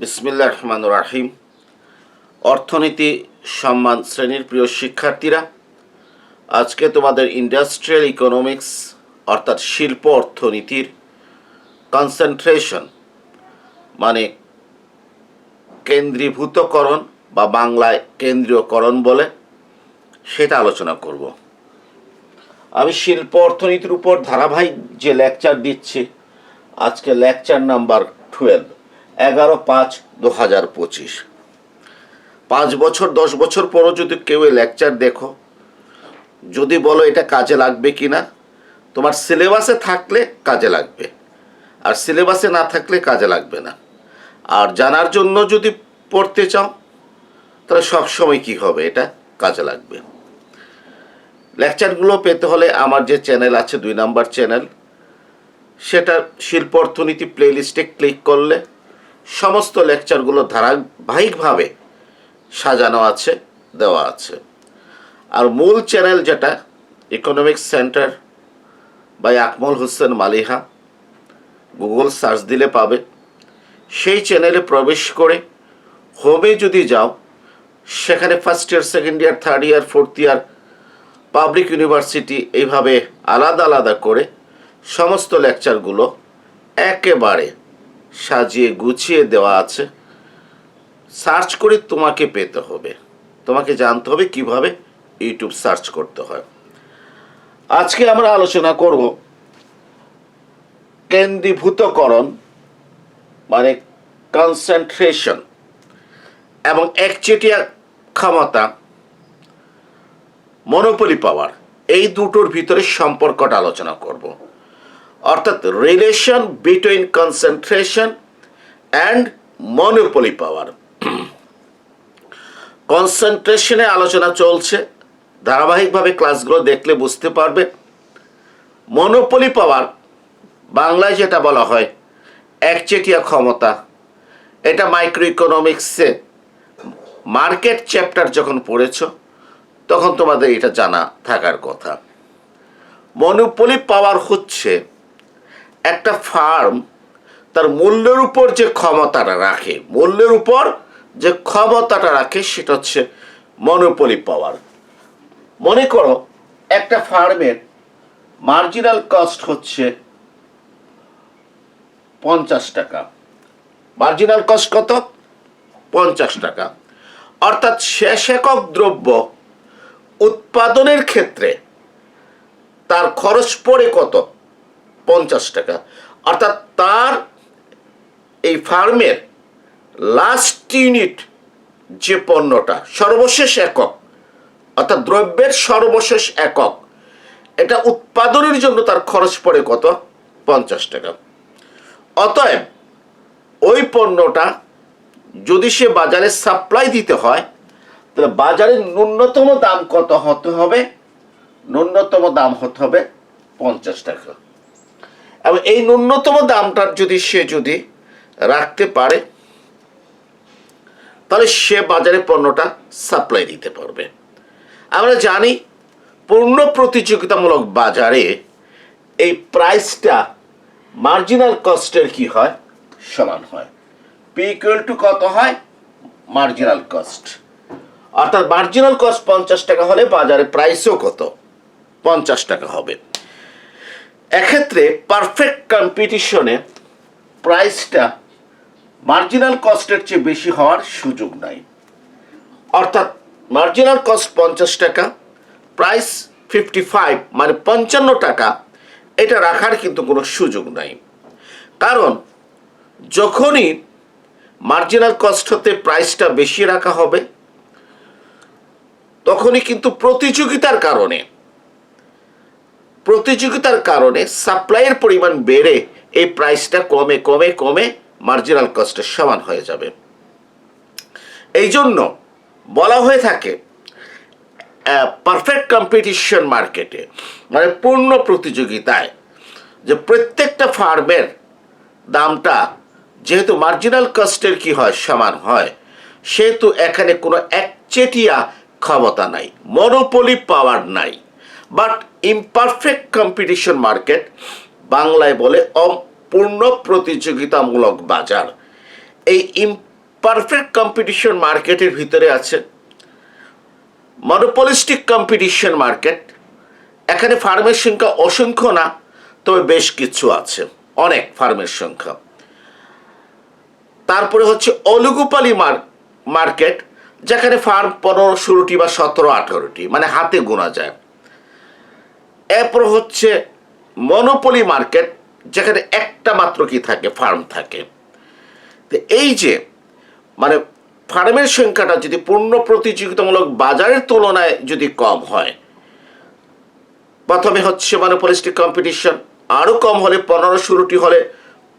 বিসমিল্লা রহমান রাহিম। অর্থনীতি, সম্মান শ্রেণির প্রিয় শিক্ষার্থীরা, আজকে তোমাদের ইন্ডাস্ট্রিয়াল ইকোনমিক্স অর্থাৎ শিল্প অর্থনীতির কনসেন্ট্রেশন মানে কেন্দ্রীভূতকরণ বা বাংলায় কেন্দ্রীয়করণ বলে সেটা আলোচনা করব। আমি শিল্প অর্থনীতির উপর ধারাবাহিক যে লেকচার দিচ্ছি, আজকে লেকচার নাম্বার টুয়েলভ এগারো পাঁচ দু হাজার পঁচিশ। পাঁচ বছর, দশ বছর পরও যদি কেউ এই লেকচার দেখো, যদি বলো এটা কাজে লাগবে কি না তোমার সিলেবাসে থাকলে কাজে লাগবে, আর সিলেবাসে না থাকলে কাজে লাগবে না। আর জানার জন্য যদি পড়তে চাও, তাহলে সবসময় কি হবে, এটা কাজে লাগবে। লেকচারগুলো পেতে হলে আমার যে চ্যানেল আছে, দুই নাম্বার চ্যানেল সেটা শিল্প অর্থনীতি প্লেলিস্টে ক্লিক করলে সমস্ত লেকচারগুলো ধারাবাহিকভাবে সাজানো আছে, দেওয়া আছে। আর মূল চ্যানেল যেটা economics centre by Akmal Hossain Maliha Google search দিলে পাবে। সেই চ্যানেলে প্রবেশ করে হোমে যদি যাও, সেখানে first year second year third year fourth year public university এইভাবে আলাদা আলাদা করে সমস্ত লেকচারগুলো একেবারে সাজিয়ে গুছিয়ে দেওয়া আছে। সার্চ করে তোমাকে পেতে হবে। তোমাকে জানতে হবে কীভাবে ইউটিউব সার্চ করতে হয়। আজকে আমরা আলোচনা করব কেন্দ্রীভূতকরণ মানে কনসেন্ট্রেশন এবং একচেটিয়া ক্ষমতা মনোপলি পাওয়ার এই দুটোর ভিতরে সম্পর্কটা আলোচনা করব। অর্থাৎ relation between concentration and monopoly power কনসেন্ট্রেশনে আলোচনা চলছে। ধারাবাহিকভাবে ক্লাসগুলো দেখলে বুঝতে পারবে। মনোপলি পাওয়ার বাংলায় যেটা বলা হয়, একচেটিয়া ক্ষমতা। এটা মাইক্রো ইকোনমিক্সে মার্কেট চ্যাপ্টার যখন পড়েছ, তখন তোমাদের এটা জানা থাকার কথা। মনোপলি পাওয়ার হচ্ছে একটা ফার্ম, তার মূল্যের উপর যে ক্ষমতাটা রাখে, মূল্যের উপর যে ক্ষমতাটা রাখে, সেটা হচ্ছে মনোপলি পাওয়ার মনে করো, একটা ফার্মের মার্জিনাল কস্ট হচ্ছে পঞ্চাশ টাকা। মার্জিনাল কস্ট কত? পঞ্চাশ টাকা। অর্থাৎ শেষ একক দ্রব্য উৎপাদনের ক্ষেত্রে তার খরচ পড়ে কত? পঞ্চাশ টাকা। অর্থাৎ তার এই ফার্মের লাস্ট ইউনিট যে পণ্যটা, সর্বশেষ একক, অর্থাৎ দ্রব্যের সর্বশেষ একক, এটা উৎপাদনের জন্য তার খরচ পড়ে কত? পঞ্চাশ টাকা। অতএব ওই পণ্যটা যদি সে বাজারে সাপ্লাই দিতে হয়, তাহলে বাজারের ন্যূনতম দাম কত হতে হবে? ন্যূনতম দাম হতে হবে পঞ্চাশ টাকা। এবং এই ন্যূনতম দামটার যদি সে যদি রাখতে পারে, তাহলে সে বাজারে পণ্যটা সাপ্লাই দিতে পারবে। আমরা জানি পূর্ণ প্রতিযোগিতামূলক বাজারে এই প্রাইসটা মার্জিনাল কস্টের কি হয়? সমান হয়। পি ইকুয়াল টু কত হয়? মার্জিনাল কস্ট অর্থাৎ মার্জিনাল কস্ট পঞ্চাশ টাকা হলে বাজারে প্রাইসও কত? পঞ্চাশ টাকা হবে। এক্ষেত্রে পারফেক্ট কম্পিটিশনে প্রাইসটা মার্জিনাল কস্টের চেয়ে বেশি হওয়ার সুযোগ নাই। অর্থাৎ মার্জিনাল কস্ট পঞ্চাশ টাকা প্রাইস ফিফটি ফাইভ মানে পঞ্চান্ন টাকা, এটা রাখার কিন্তু কোনো সুযোগ নাই। কারণ যখনই মার্জিনাল কস্ট হতে প্রাইসটা বেশি রাখা হবে, তখনই কিন্তু প্রতিযোগিতার কারণে প্রতিযোগিতার কারণে সাপ্লাইয়ের পরিমাণ বেড়ে এই প্রাইসটা কমে কমে কমে মার্জিনাল কস্টের সমান হয়ে যাবে। এই জন্য বলা হয়ে থাকে পারফেক্ট কম্পিটিশন মার্কেটে মানে পূর্ণ প্রতিযোগিতায় যে প্রত্যেকটা ফার্মের দামটা যেহেতু মার্জিনাল কস্টের কি হয়, সমান হয়, সেহেতু এখানে কোনো একচেটিয়া ক্ষমতা নাই মনোপলি পাওয়ার নাই। বাট ইমপারফেক্ট কম্পিটিশন মার্কেট বাংলায় বলে অপূর্ণ প্রতিযোগিতামূলক বাজার। এই ইম পারফেক্ট কম্পিটিশন মার্কেটের ভিতরে আছে মনোপলিস্টিক কম্পিটিশন মার্কেট এখানে ফার্মের সংখ্যা অসংখ্য না, তবে বেশ কিছু আছে, অনেক ফার্মের সংখ্যা। তারপরে হচ্ছে অলুগুপালি মার্কেট যেখানে ফার্ম পনেরো, ষোলোটি বা সতেরো, আঠারোটি মানে হাতে গোনা যায়। এরপর হচ্ছে মনোপলি মার্কেট যেখানে একটা মাত্র কি থাকে? ফার্ম থাকে। তো এই যে মানে ফার্মের সংখ্যাটা যদি পূর্ণ প্রতিযোগিতামূলক বাজারের তুলনায় যদি কম হয়, প্রথমে হচ্ছে মনোপলিস্টিক কম্পিটিশন আরও কম হলে পনেরো ষোলোটি হলে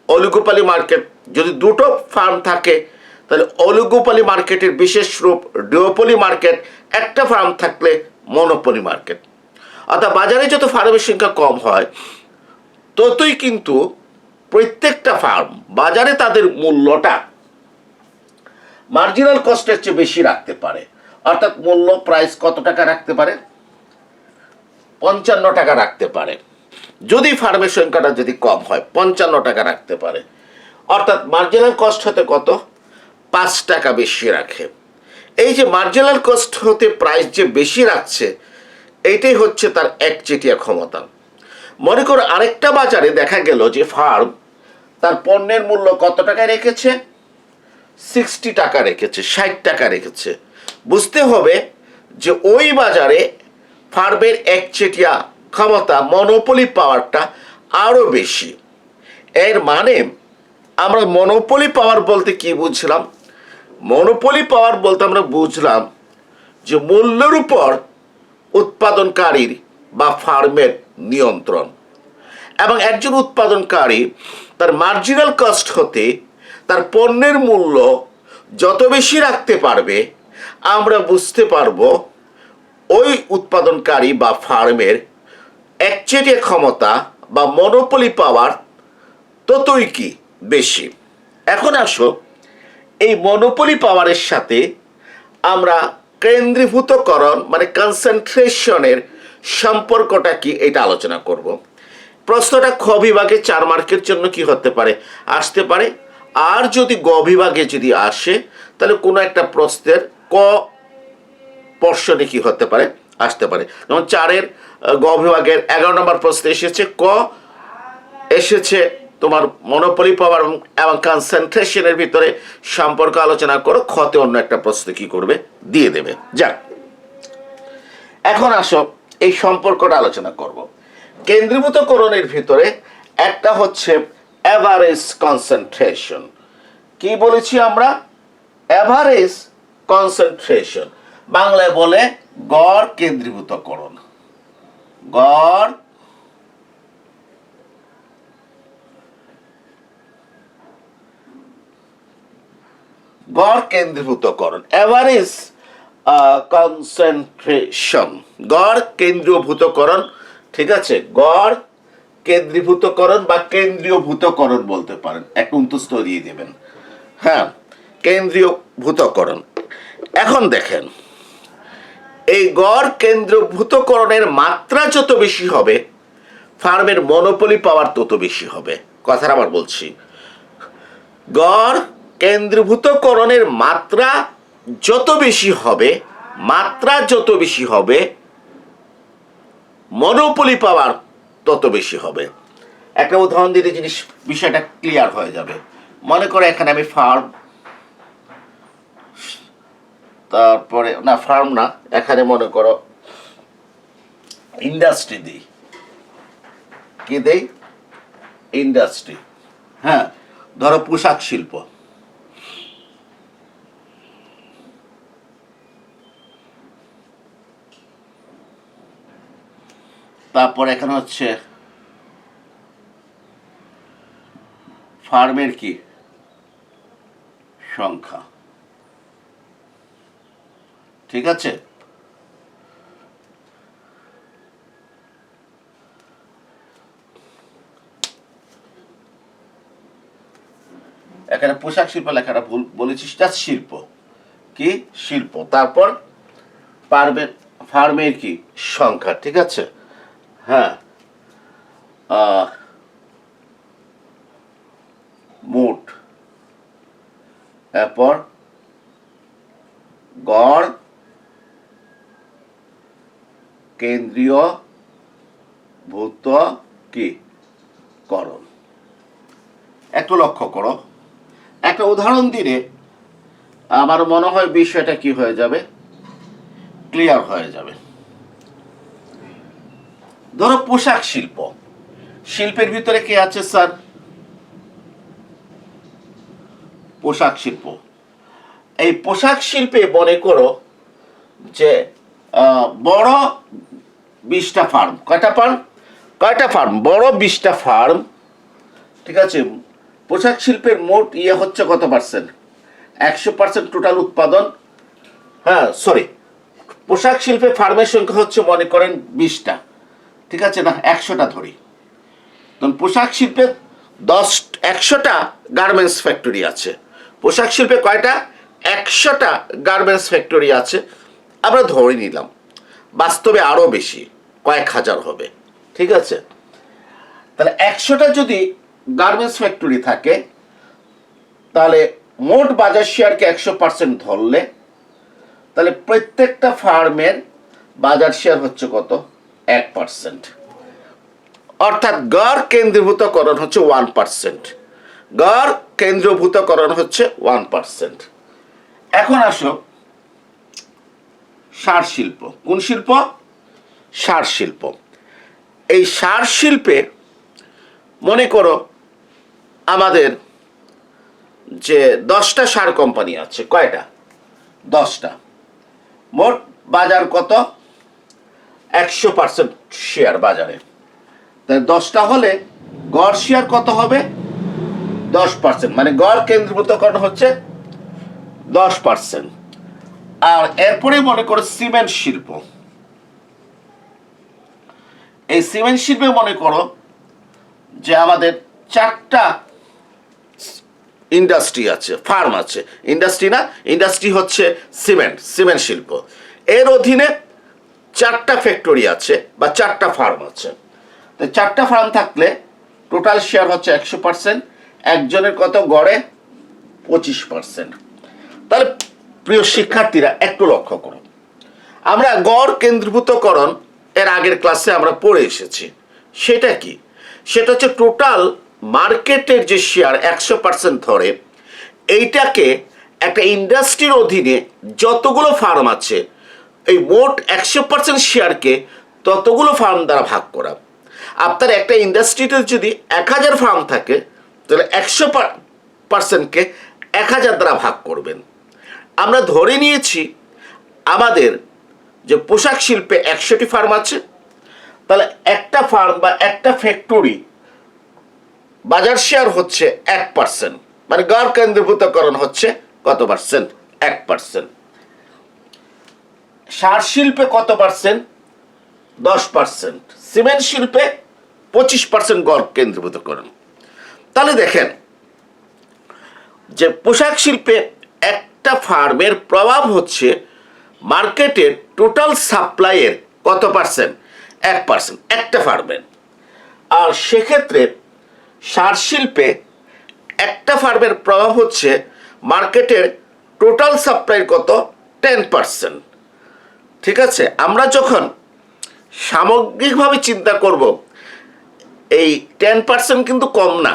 অলিগোপালি মার্কেট যদি দুটো ফার্ম থাকে, তাহলে অলিগোপালি মার্কেটের বিশেষ রূপ ডিওপলি মার্কেট একটা ফার্ম থাকলে মনোপলি মার্কেট অর্থাৎ বাজারে যত ফার্মের সংখ্যা কম হয়, ততই কিন্তু প্রত্যেকটা ফার্ম বাজারে তাদের মূল্যটা মার্জিনাল কস্টের চেয়ে বেশি রাখতে পারে। অর্থাৎ মূল্য প্রাইস কত টাকা রাখতে পারে? পঞ্চান্ন টাকা রাখতে পারে। যদি ফার্মের সংখ্যাটা যদি কম হয়, পঞ্চান্ন টাকা রাখতে পারে। অর্থাৎ মার্জিনাল কস্ট হতে কত? পাঁচ টাকা বেশি রাখে। এই যে মার্জিনাল কস্ট হতে প্রাইস যে বেশি রাখছে এইটাই হচ্ছে তার একচেটিয়া ক্ষমতা। মনে করো আরেকটা বাজারে দেখা গেল যে ফার্ম তার পণ্যের মূল্য কত টাকায় রেখেছে? সিক্সটি টাকা রেখেছে, ষাট টাকা রেখেছে। বুঝতে হবে যে ওই বাজারে ফার্মের একচেটিয়া ক্ষমতা মনোপলি পাওয়ারটা আরও বেশি। এর মানে আমরা মনোপলি পাওয়ার বলতে কি বুঝলাম? মনোপলি পাওয়ার বলতে আমরা বুঝলাম যে মূল্যের উপর উৎপাদনকারীর বা ফার্মের নিয়ন্ত্রণ। এবং একজন উৎপাদনকারী তার মার্জিনাল কস্ট হতে তার পণ্যের মূল্য যত বেশি রাখতে পারবে, আমরা বুঝতে পারব ওই উৎপাদনকারী বা ফার্মের একচেটিয়া ক্ষমতা বা মনোপলি পাওয়ার ততই কি বেশি। এখন আসো, এই মনোপলি পাওয়ারের সাথে আমরা কেন্দ্রীভূতকরণ মানে কনসেন্ট্রেশনের সম্পর্কটা কি, এটা আলোচনা করব। প্রশ্নটা খ বিভাগে চার মার্কের জন্য কি হতে পারে? আসতে পারে। আর যদি গ বিভাগে যদি আসে, তাহলে কোনো একটা প্রশ্নের ক পর্ষণে কি হতে পারে? আসতে পারে। যেমন চারের গ বিভাগের এগারো নম্বর প্রশ্নে এসেছে। ক এসেছে তোমার মনোপলি পাওয়ার এবং- কনসেন্ট্রেশনের ভিতরে সম্পর্ক আলোচনা করো খতে অন্য একটা প্রশ্ন কি করবে? দিয়ে দেবে। যাক। এখন আসো, এই সম্পর্কটা আলোচনা করব। কেন্দ্রীভূতকরণের ভিতরে একটা হচ্ছে অ্যাভারেজ কনসেন্ট্রেশন কি বলেছি আমরা? অ্যাভারেজ কনসেন্ট্রেশন বাংলায় বলে গড় কেন্দ্রীভূতকরণ। গড় গড় কেন্দ্রীভূতকরণ অ্যাভারেজ কনসেন্ট্রেশন গড় কেন্দ্রীয়ভূতকরণ ঠিক আছে? গড় কেন্দ্রীভূতকরণ বা কেন্দ্রীয়ভূতকরণ বলতে পারেন এক উন্তস্ত দিয়ে দেবেন। হ্যাঁ কেন্দ্রীয়ভূতকরণ। এখন দেখেন, এই গড় কেন্দ্রভূতকরণের মাত্রা যত বেশি হবে, ফার্মের মনোপলি পাওয়ার তত বেশি হবে। কথাটা আবার বলছি। গড় কেন্দ্রীভূতকরণের মাত্রা যত বেশি হবে, মাত্রা যত বেশি হবে মনোপলি পাওয়ার তত বেশি হবে। একটা উদাহরণ দিতে জিনিস বিষয়টা ক্লিয়ার হয়ে যাবে। মনে করো এখানে আমি ফার্ম তারপরে না ফার্ম না, এখানে মনে করো ইন্ডাস্ট্রি দিই। কি দেই? ইন্ডাস্ট্রি হ্যাঁ ধরো পোশাক শিল্প। তারপর এখানে হচ্ছে ফার্মের কি? সংখ্যা। ঠিক আছে? এখানে পোশাক শিল্প লেখাটা ভুল বলেছিস জাস্ট শিল্প। কি? শিল্প। তারপর পারবে ফার্মের কি? সংখ্যা। ঠিক আছে? হ্যাঁ। মোট। এরপর গড় কেন্দ্রীয় ভূত কি? করণ। একটু লক্ষ্য করো। একটা উদাহরণ দিলে আমার মনে হয় বিষয়টা কি হয়ে যাবে? ক্লিয়ার হয়ে যাবে। ধরো পোশাক শিল্প। শিল্পের ভিতরে কে আছে, স্যার? পোশাক শিল্প। এই পোশাক শিল্পে মনে করো যে বড় বিশটা ফার্ম। কয়টা ফার্ম? কয়টা ফার্ম? বড় বিশটা ফার্ম, ঠিক আছে? পোশাক শিল্পের মোট ইয়ে হচ্ছে কত পার্সেন্ট একশো পার্সেন্ট টোটাল উৎপাদন। হ্যাঁ সরি পোশাক শিল্পে ফার্মের সংখ্যা হচ্ছে, মনে করেন, বিশটা। ঠিক আছে? না, একশোটা ধরি। তখন পোশাক শিল্পে দশ, একশোটা গার্মেন্টস ফ্যাক্টরি আছে। পোশাক শিল্পে কয়টা? একশোটা গার্মেন্টস ফ্যাক্টরি আছে। আমরা ধরে নিলাম। বাস্তবে আরও বেশি, কয়েক হাজার হবে। ঠিক আছে? তাহলে একশোটা যদি গার্মেন্টস ফ্যাক্টরি থাকে, তাহলে মোট বাজার শেয়ারকে একশো পার্সেন্ট ধরলে, তাহলে প্রত্যেকটা ফার্মের বাজার শেয়ার হচ্ছে কত? এক পার্সেন্ট অর্থাৎ গড় কেন্দ্রীভূতকরণ হচ্ছে ওয়ান পার্সেন্ট গড় কেন্দ্রীভূতকরণ হচ্ছে ওয়ান পার্সেন্ট এখন আসো সার শিল্প কোন শিল্প? সার শিল্প এই সার শিল্পে মনে করো আমাদের যে দশটা সার কোম্পানি আছে, কয়টা? দশটা। মোট বাজার কত? একশো পার্সেন্ট শেয়ার বাজারে। তাই দশটা হলে গড় শেয়ার কত হবে? দশ পার্সেন্ট মানে গড় কেন্দ্রীভূতকরণ হচ্ছে দশ পার্সেন্ট আর এরপরে মনে করো সিমেন্ট শিল্প। এই সিমেন্ট শিল্পে মনে করো যে আমাদের চারটা ইন্ডাস্ট্রি আছে ফার্ম আছে। ইন্ডাস্ট্রি না ইন্ডাস্ট্রি হচ্ছে সিমেন্ট সিমেন্ট শিল্প। এর অধীনে চারটা ফ্যাক্টরি আছে বা চারটা ফার্ম আছে। তো চারটা ফার্ম থাকলে টোটাল শেয়ার হচ্ছে একশো পার্সেন্ট একজনের কত গড়ে? পঁচিশ পার্সেন্ট তাহলে প্রিয় শিক্ষার্থীরা, একটু লক্ষ্য করো আমরা গড় কেন্দ্রীভূতকরণ এর আগের ক্লাসে আমরা পড়ে এসেছি। সেটা কি? সেটা হচ্ছে টোটাল মার্কেটের যে শেয়ার একশো পার্সেন্ট ধরে, এইটাকে একটা ইন্ডাস্ট্রির অধীনে যতগুলো ফার্ম আছে মোট একশো পার্সেন্ট শেয়ারকে ততগুলো ফার্ম দ্বারা ভাগ করা। আপনার একটা ইন্ডাস্ট্রিতে যদি এক হাজার ফার্ম থাকে, তাহলে একশো পার্সেন্টকে এক হাজার দ্বারা ভাগ করবেন। আমরা ধরে নিয়েছি, আমাদের যে পোশাক শিল্পে একশোটি ফার্ম আছে, তাহলে একটা ফার্ম বা একটা ফ্যাক্টরি বাজার শেয়ার হচ্ছে এক পার্সেন্ট মানে গড় কেন্দ্রীভূতকরণ হচ্ছে কত পার্সেন্ট এক পার্সেন্ট সার শিল্পে কত পার্সেন্ট? দশ পার্সেন্ট। সিমেন্ট শিল্পে পঁচিশ পার্সেন্ট গড় কেন্দ্রীভূতকরণ তাহলে দেখেন যে পোশাক শিল্পে একটা ফার্মের প্রভাব হচ্ছে মার্কেটের টোটাল সাপ্লাইয়ের কত পার্সেন্ট? এক পার্সেন্ট, একটা ফার্মের আর সেক্ষেত্রে সার শিল্পে একটা ফার্মের প্রভাব হচ্ছে মার্কেটের টোটাল সাপ্লাইয়ের কত? টেন পার্সেন্ট ঠিক আছে? আমরা যখন সামগ্রিকভাবে চিন্তা করব, এই টেন পার্সেন্ট কিন্তু কম না।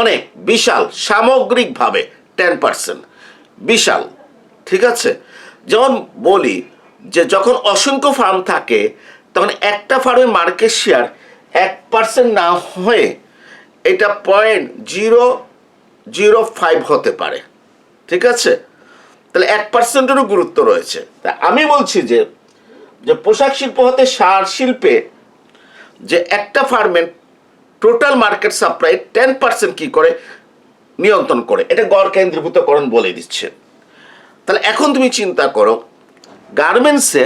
অনেক, বিশাল, সামগ্রিকভাবে টেন পার্সেন্ট বিশাল, ঠিক আছে? যেমন বলি যে যখন অসংখ্য ফার্ম থাকে, তখন একটা ফার্মের মার্কেট শেয়ার এক পার্সেন্ট না হয়ে এটা পয়েন্ট জিরো জিরো ফাইভ হতে পারে। ঠিক আছে? তাহলে এক পার্সেন্টেরও গুরুত্ব রয়েছে। তা আমি বলছি যে যে পোশাক শিল্প হতে সার শিল্পে যে একটা ফার্মের total market supply ten percent কী করে? নিয়ন্ত্রণ করে। এটা গড় কেন্দ্রীভূতকরণ বলে দিচ্ছে। তাহলে এখন তুমি চিন্তা করো, গার্মেন্টসে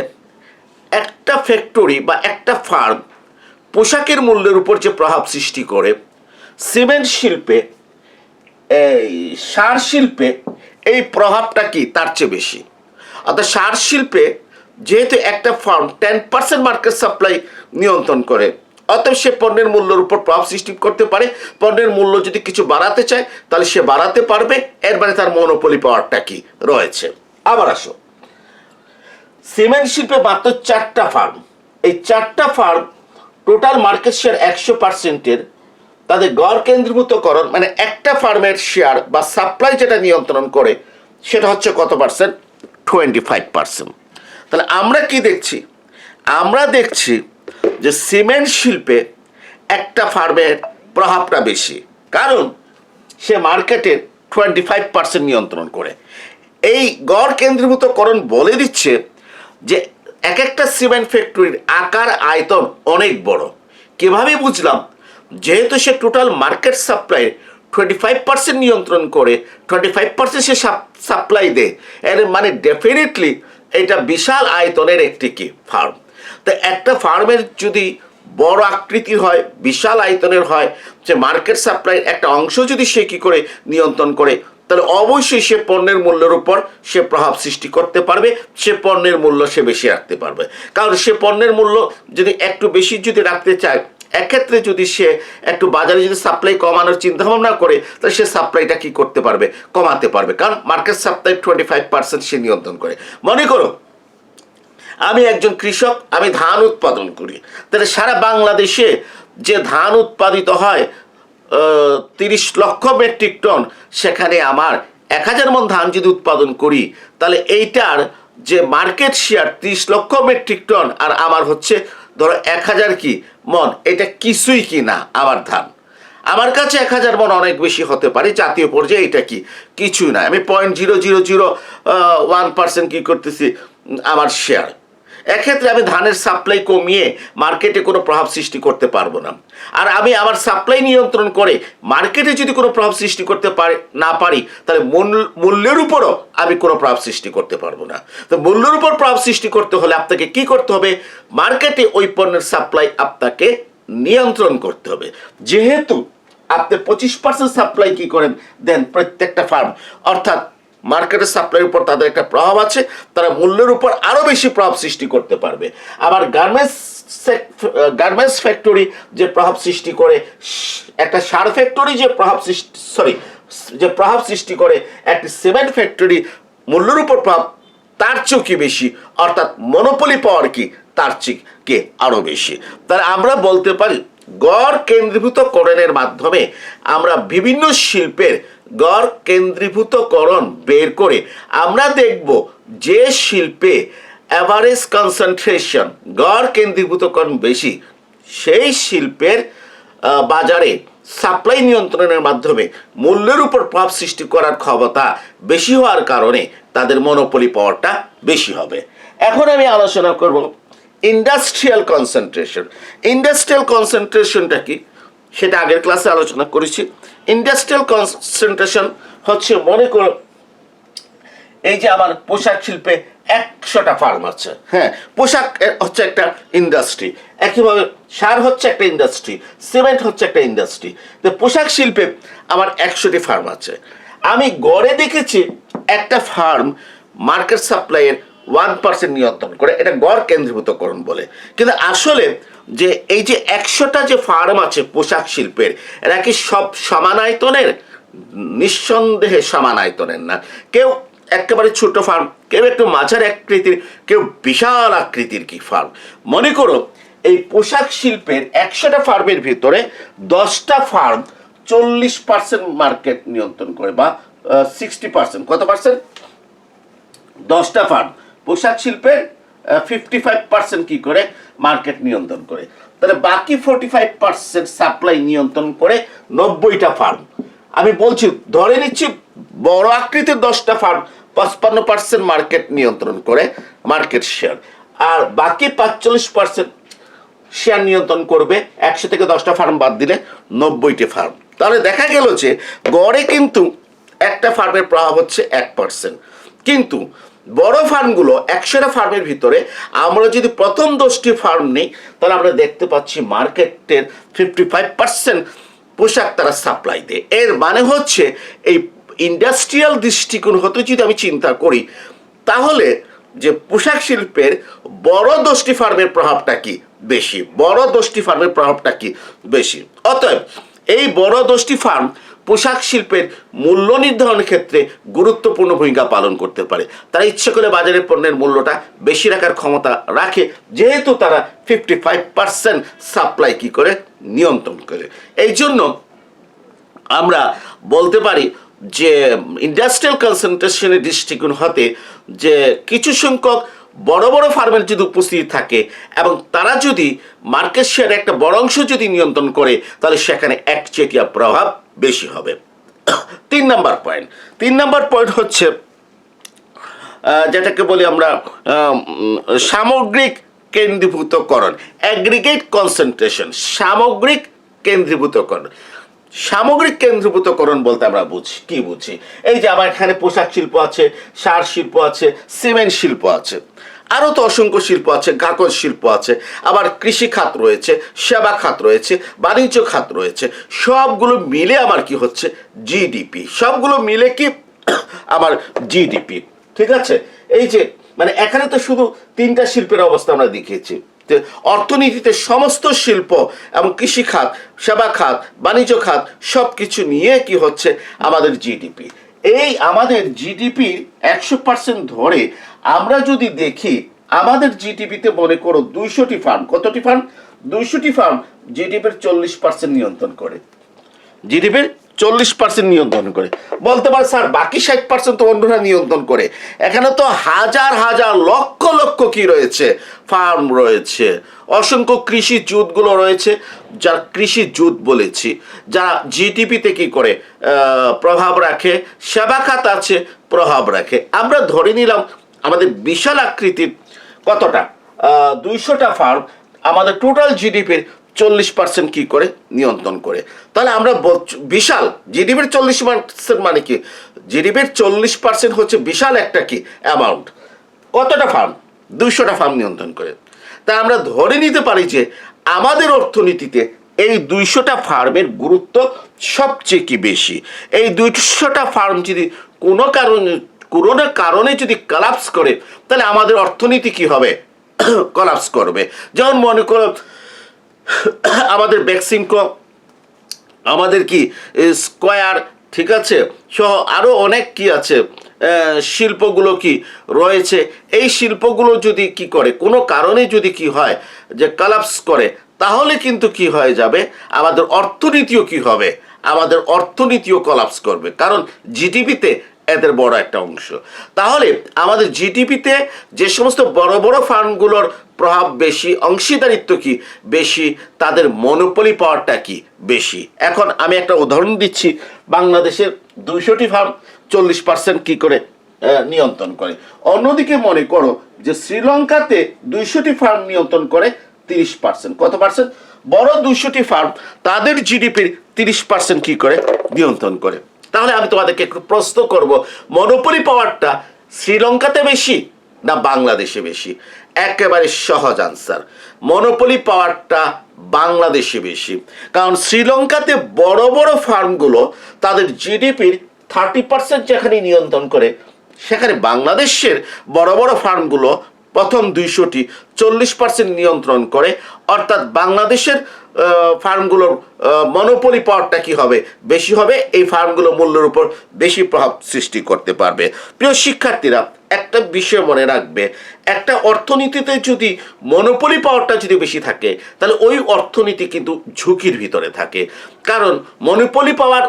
একটা ফ্যাক্টরি বা একটা ফার্ম পোশাকের মূল্যের উপর যে প্রভাব সৃষ্টি করে, সিমেন্ট শিল্পে, এই সার শিল্পে এই প্রভাবটা কি? তার চেয়ে বেশি। অর্থাৎ সার শিল্পে যেহেতু একটা firm ten percent market supply নিয়ন্ত্রণ করে, অতএব সে পণ্যের মূল্যের উপর প্রভাব সৃষ্টি করতে পারে। পণ্যের মূল্য যদি কিছু বাড়াতে চায়, তাহলে সে বাড়াতে পারবে। এর মানে তার মনোপলি পাওয়ারটা কি? রয়েছে। আবার আসো। সিমেন্ট শিল্পে মাত্র চারটা ফার্ম এই চারটা ফার্ম টোটাল মার্কেট শেয়ার একশো পার্সেন্টের তাদের গড় কেন্দ্রীভূতকরণ মানে একটা ফার্মের শেয়ার বা সাপ্লাই যেটা নিয়ন্ত্রণ করে, সেটা হচ্ছে কত পার্সেন্ট টোয়েন্টি ফাইভ পার্সেন্ট তাহলে আমরা কি দেখছি? আমরা দেখছি যে সিমেন্ট শিল্পে একটা ফার্মের প্রভাবটা বেশি। কারণ সে মার্কেটের টোয়েন্টি ফাইভ পার্সেন্ট নিয়ন্ত্রণ করে। এই গড় কেন্দ্রীভূতকরণ বলে দিচ্ছে যে এক একটা সিমেন্ট ফ্যাক্টরির আকার, আয়তন অনেক বড়। কীভাবে বুঝলাম? যেহেতু সে total market supply twenty five percent নিয়ন্ত্রণ করে টোয়েন্টি ফাইভ পার্সেন্ট সে সাপ্লাই দেয়। এর মানে ডেফিনেটলি এটা বিশাল আয়তনের একটি কি? ফার্ম তো একটা ফার্মের যদি বড় আকৃতির হয়, বিশাল আয়তনের হয় যে মার্কেট সাপ্লাই একটা অংশ যদি সে কী করে নিয়ন্ত্রণ করে, তাহলে অবশ্যই সে পণ্যের মূল্যের উপর সে প্রভাব সৃষ্টি করতে পারবে, সে পণ্যের মূল্য সে বেশি রাখতে পারবে। কারণ সে পণ্যের মূল্য যদি একটু বেশি যদি রাখতে চায় এক্ষেত্রে যদি সে একটু বাজারে যদি সাপ্লাই কমানোর চিন্তা ভাবনা করে তাহলে সে সাপ্লাইটা কি করতে পারবে? কমাতে পারবে। কারণ market supply twenty five percent সে নিয়ন্ত্রণ করে। মনে করো, আমি একজন কৃষক, আমি ধান উৎপাদন করি। তাহলে সারা বাংলাদেশে যে ধান উৎপাদিত হয় তিরিশ লক্ষ মেট্রিক টন, সেখানে আমার এক হাজার মন ধান যদি উৎপাদন করি, তাহলে এইটার যে মার্কেট শেয়ার তিরিশ লক্ষ মেট্রিক টন, আর আমার হচ্ছে ধরো এক হাজার কি? মন, এটা কিছুই কি না? আমার ধান। আমার কাছে এক হাজার মন অনেক বেশি হতে পারে, জাতীয় পর্যায়ে এটা কি? কিছুই না। আমি point zero zero zero one percent কী করতেছি? আমার শেয়ার এক্ষেত্রে আমি ধানের সাপ্লাই কমিয়ে মার্কেটে কোনো প্রভাব সৃষ্টি করতে পারব না। আর আমি আমার সাপ্লাই নিয়ন্ত্রণ করে মার্কেটে যদি কোনো প্রভাব সৃষ্টি করতে পারি, না পারি, তাহলে মূল- মূল্যের উপরও আমি কোনো প্রভাব সৃষ্টি করতে পারব না। তো মূল্যের উপর প্রভাব সৃষ্টি করতে হলে আপনাকে কি করতে হবে? মার্কেটে ওই পণ্যের সাপ্লাই আপনাকে নিয়ন্ত্রণ করতে হবে। যেহেতু আপনি পঁচিশ পার্সেন্ট সাপ্লাই কি করেন? দেন প্রত্যেকটা ফার্ম অর্থাৎ মার্কেটের সাপ্লাইয়ের উপর তাদের একটা প্রভাব আছে, তারা মূল্যের উপর আরও বেশি প্রভাব সৃষ্টি করতে পারবে। আবার গার্মেন্টস গার্মেন্টস ফ্যাক্টরি যে প্রভাব সৃষ্টি করে, একটা সার ফ্যাক্টরি যে প্রভাব সৃষ্টি সরি যে প্রভাব সৃষ্টি করে, একটি সিমেন্ট ফ্যাক্টরি মূল্যের উপর প্রভাব তার চেয়েও কি বেশি, অর্থাৎ মনোপলি পাওয়ার কি? তার চেয়ে কে? আরও বেশি। তাহলে আমরা বলতে পারি গড় কেন্দ্রীভূতকরণের মাধ্যমে আমরা বিভিন্ন শিল্পের গড় কেন্দ্রীভূতকরণ বের করে আমরা দেখব যে শিল্পে অ্যাভারেজ কনসেন্ট্রেশন, গড় কেন্দ্রীভূতকরণ বেশি, সেই শিল্পের বাজারে সাপ্লাই নিয়ন্ত্রণের মাধ্যমে মূল্যের উপর প্রভাব সৃষ্টি করার ক্ষমতা বেশি হওয়ার কারণে তাদের মনোপলি পাওয়ারটা বেশি হবে। এখন আমি আলোচনা করব ইন্ডাস্ট্রিয়াল কনসেন্ট্রেশন ইন্ডাস্ট্রিয়াল কনসেন্ট্রেশনটা কি? সেটা আগের ক্লাসে আলোচনা করেছি। ইন্ডাস্ট্রিয়াল কনসেন্ট্রেশন হচ্ছে মনে করো এই যে আমার পোশাক শিল্পে একশোটা ফার্ম আছে। হ্যাঁ। পোশাক হচ্ছে একটা ইন্ডাস্ট্রি একইভাবে সার হচ্ছে একটা ইন্ডাস্ট্রি সিমেন্ট হচ্ছে একটা ইন্ডাস্ট্রি তো পোশাক শিল্পে আমার একশোটি ফার্ম আছে। আমি গড়ে দেখেছি একটা ফার্ম মার্কেট সাপ্লাইয়ের ওয়ান পার্সেন্ট নিয়ন্ত্রণ করে, এটা গড় কেন্দ্রীভূতকরণ বলে। কিন্তু আসলে যে এই যে একশোটা যে ফার্ম আছে পোশাক শিল্পের, এরা কি সব সমান আয়তনের নিঃসন্দেহে সমান আয়তনের না। কেউ একেবারে ছোট ফার্ম কেউ একটু মাঝার আকৃতির, কেউ বিশাল আকৃতির কি ফার্ম মনে করো, এই পোশাক শিল্পের একশোটা ফার্মের ভিতরে দশটা ফার্ম চল্লিশ পার্সেন্ট মার্কেট নিয়ন্ত্রণ করে বা সিক্সটি পার্সেন্ট কত পার্সেন্ট দশটা ফার্ম পোশাক শিল্পের ফিফটি ফাইভ পার্সেন্ট কী করে? মার্কেট নিয়ন্ত্রণ করে। তাহলে বাকি ফোর্টি ফাইভ পার্সেন্ট সাপ্লাই নিয়ন্ত্রণ করে নব্বইটা ফার্ম আমি বলছি, ধরে নিচ্ছি, বড় আকৃতির দশটা ফার্ম পঁচপান্ন পার্সেন্ট মার্কেট নিয়ন্ত্রণ করে মার্কেট শেয়ার আর বাকি পাঁচচল্লিশ পার্সেন্ট শেয়ার নিয়ন্ত্রণ করবে, একশো থেকে দশটা ফার্ম বাদ দিলে নব্বইটি ফার্ম তাহলে দেখা গেল যে, গড়ে কিন্তু একটা ফার্মের প্রভাব হচ্ছে এক পার্সেন্ট কিন্তু বড় ফার্মগুলো একশোটা ফার্মের ভিতরে আমরা যদি প্রথম দশটি ফার্ম নেই, তাহলে আমরা দেখতে পাচ্ছি মার্কেটের ফিফটি ফাইভ পার্সেন্ট পোশাক তারা সাপ্লাই দেয়। এর মানে হচ্ছে এই ইন্ডাস্ট্রিয়াল দৃষ্টিকোণ হতে যদি আমি চিন্তা করি, তাহলে যে পোশাক শিল্পের বড় দশটি ফার্মের প্রভাবটা কি বেশি? বড় দশটি ফার্মের প্রভাবটা কি বেশি? অতএব এই বড় দশটি ফার্ম পোশাক শিল্পের মূল্য নির্ধারণের ক্ষেত্রে গুরুত্বপূর্ণ ভূমিকা পালন করতে পারে। তারা ইচ্ছে করে বাজারে পণ্যের মূল্যটা বেশি রাখার ক্ষমতা রাখে, যেহেতু তারা ফিফটি ফাইভ পার্সেন্ট সাপ্লাই কী করে? নিয়ন্ত্রণ করে। এই জন্য আমরা বলতে পারি যে ইন্ডাস্ট্রিয়াল কনসেন্ট্রেশনের দৃষ্টিকোণ হতে যে, কিছু সংখ্যক বড় বড় ফার্মের যদি উপস্থিতি থাকে এবং তারা যদি মার্কেট শেয়ার একটা বড় অংশ যদি নিয়ন্ত্রণ করে, তাহলে সেখানে একচেটিয়া প্রভাব বেশি হবে। তিন নাম্বার পয়েন্ট তিন নাম্বার পয়েন্ট হচ্ছে যেটাকে বলি আমরা সামগ্রিক কেন্দ্রীভূতকরণ অ্যাগ্রিগেট কনসেন্ট্রেশন সামগ্রিক কেন্দ্রীভূতকরণ। সামগ্রিক কেন্দ্রীভূতকরণ বলতে আমরা বুঝি, কি বুঝি? এই যে আমার এখানে পোশাক শিল্প আছে, সার শিল্প আছে, সিমেন্ট শিল্প আছে। আরও তো অসংখ্য শিল্প আছে, কাগজ শিল্প আছে, আবার কৃষি খাত রয়েছে, সেবা খাত রয়েছে, বাণিজ্য খাত রয়েছে, সবগুলো মিলে আমার কি হচ্ছে? জিডিপি সবগুলো মিলে কি আমার জিডিপি ঠিক আছে? এই যে মানে এখানে তো শুধু তিনটা শিল্পের অবস্থা আমরা দেখিয়েছি অর্থনীতিতে সমস্ত শিল্প এবং কৃষি খাত, সেবা খাত, বাণিজ্য খাত সব কিছু নিয়ে কি হচ্ছে? আমাদের জিডিপি এই আমাদের জিডিপির একশো পার্সেন্ট ধরে আমরা যদি দেখি, আমাদের জিডিপিতে মনে করো দুইশোটি ফার্ম, কতটি ফার্ম? দুইশোটি ফার্ম জিডিপির চল্লিশ পার্সেন্ট নিয়ন্ত্রণ করে। জিডিপির চল্লিশ পার্সেন্ট নিয়ন্ত্রণ করে। বলতে পারে, স্যার, বাকি ষাট পার্সেন্ট তো অন্যরা নিয়ন্ত্রণ করে। এখানে তো হাজার হাজার, লক্ষ লক্ষ কি রয়েছে? ফার্ম রয়েছে। অসংখ্য কৃষি জুটগুলো রয়েছে, যার কৃষি জুট বলেছি। যারা জিডিপিতে কি করে প্রভাব রাখে, সেবা খাত আছে, প্রভাব রাখে। আমরা ধরে নিলাম আমাদের বিশাল আকৃতির কতটা? দুইশোটা ফার্ম আমাদের টোটাল জিডিপির চল্লিশ পার্সেন্ট কী করে নিয়ন্ত্রণ করে? তাহলে আমরা বিশাল জিডিপির চল্লিশ পার্সেন্ট মানে কি? জিডিপির চল্লিশ পার্সেন্ট হচ্ছে বিশাল একটা কি? অ্যামাউন্ট কতটা ফার্ম দুইশোটা ফার্ম নিয়ন্ত্রণ করে। তাই আমরা ধরে নিতে পারি যে আমাদের অর্থনীতিতে এই দুইশোটা ফার্মের গুরুত্ব সবচেয়ে কি বেশি? এই দুইশোটা ফার্ম যদি কোনো কারণে কোনো কারণে যদি কলাপস করে, তাহলে আমাদের অর্থনীতি কি হবে? কলাপস করবে। যেমন মনে করো, আমাদের ভ্যাকসিনকো আমাদের কি স্কোয়ার ঠিক আছে? সহ আরও অনেক কি আছে শিল্পগুলো কি রয়েছে? এই শিল্পগুলো যদি কি করে, কোনো কারণে যদি কি হয় যে কালাপস করে, তাহলে কিন্তু কি হয়ে যাবে? আমাদের অর্থনীতিও কি হবে? আমাদের অর্থনীতিও কলাপস করবে। কারণ জিডিপিতে এদের বড় একটা অংশ। তাহলে আমাদের জিডিপিতে যে সমস্ত বড় বড় ফার্মগুলোর প্রভাব বেশি, অংশীদারিত্ব কি বেশি, তাদের মনোপলি পাওয়ারটা কি বেশি? এখন আমি একটা উদাহরণ দিচ্ছি, বাংলাদেশের দুইশোটি ফার্ম চল্লিশ পার্সেন্ট কী করে নিয়ন্ত্রণ করে। অন্যদিকে মনে করো যে শ্রীলঙ্কাতে দুইশোটি ফার্ম নিয়ন্ত্রণ করে তিরিশ পার্সেন্ট কত পার্সেন্ট বড় দুইশোটি ফার্ম, তাদের জিডিপির তিরিশ পার্সেন্ট কী করে, নিয়ন্ত্রণ করে। তাহলে আমি তোমাদেরকে একটু প্রশ্ন করব। মনোপলি পাওয়ারটা শ্রীলঙ্কাতে বেশি না বাংলাদেশে বেশি? একেবারে সহজ আনসার মনোপলি পাওয়ারটা বাংলাদেশে বেশি। কারণ শ্রীলঙ্কাতে বড় বড় ফার্মগুলো তাদের জিডিপির থার্টি পার্সেন্ট যেখানে নিয়ন্ত্রণ করে, সেখানে বাংলাদেশের বড় বড় ফার্মগুলো প্রথম দুইশোটি চল্লিশ পার্সেন্ট নিয়ন্ত্রণ করে, অর্থাৎ বাংলাদেশের ফার্মগুলোর মনোপলি পাওয়ারটা কি হবে? বেশি হবে, এই ফার্মগুলো মূল্যের উপর বেশি প্রভাব সৃষ্টি করতে পারবে। প্রিয় শিক্ষার্থীরা, একটা বিষয় মনে রাখবে, একটা অর্থনীতিতে যদি মনোপলি পাওয়ারটা যদি বেশি থাকে, তাহলে ওই অর্থনীতি কিন্তু ঝুঁকির ভিতরে থাকে। কারণ মনোপলি পাওয়ার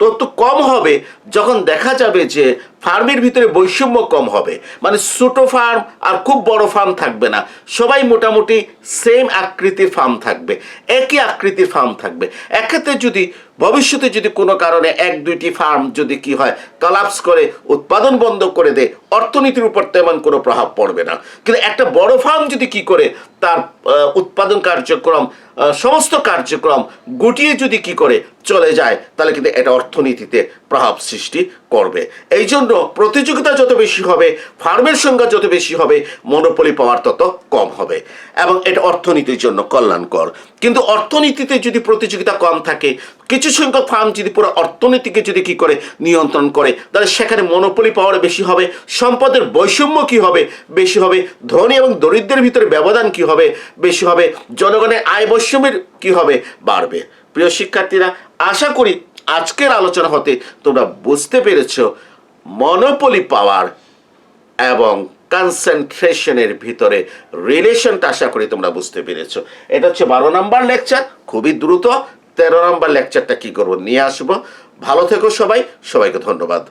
তত কম হবে যখন দেখা যাবে যে ফার্মের ভিতরে বৈষম্য কম হবে। মানে ছোটো ফার্ম আর খুব বড় ফার্ম থাকবে না। সবাই মোটামুটি সেম আকৃতির ফার্ম থাকবে। একই আকৃতির ফার্ম থাকবে। এক্ষেত্রে যদি ভবিষ্যতে যদি কোনো কারণে এক, দুইটি ফার্ম যদি কি হয় কলাপস করে, উৎপাদন বন্ধ করে দেয়, অর্থনীতির উপর তেমন কোনো প্রভাব পড়বে না। কিন্তু একটা বড় ফার্ম যদি কি করে, তার উৎপাদন কার্যক্রম সমস্ত কার্যক্রম গুটিয়ে যদি কি করে চলে যায়, তাহলে কিন্তু এটা অর্থনীতিতে প্রভাব সৃষ্টি করবে। এই জন্য প্রতিযোগিতা যত বেশি হবে, ফার্মের সংখ্যা যত বেশি হবে মনোপলি পাওয়ার তত কম হবে। এবং এটা অর্থনীতির জন্য কল্যাণকর। কিন্তু অর্থনীতিতে যদি প্রতিযোগিতা কম থাকে, কিছু সংখ্যক ফার্ম যদি পুরো অর্থনীতিকে যদি কি করে নিয়ন্ত্রণ করে, তাহলে সেখানে মনোপলি পাওয়ার বেশি হবে, সম্পদের বৈষম্য কি হবে, বেশি হবে, ধনী এবং দরিদ্রের ভিতরে ব্যবধান কি হবে, বেশি হবে, জনগণের আয় বৈষম্যের কি হবে? বাড়বে। প্রিয় শিক্ষার্থীরা, আশা করি আজকের আলোচনা হতে তোমরা বুঝতে পেরেছ মনোপলি পাওয়ার এবং কনসেন্ট্রেশনের ভিতরে রিলেশনটা আশা করি তোমরা বুঝতে পেরেছ। এটা হচ্ছে বারো নাম্বার লেকচার খুবই দ্রুত। তেরো নাম্বার লেকচারটা কি করব? নিয়ে আসব। ভালো থেকো সবাই। সবাইকে ধন্যবাদ।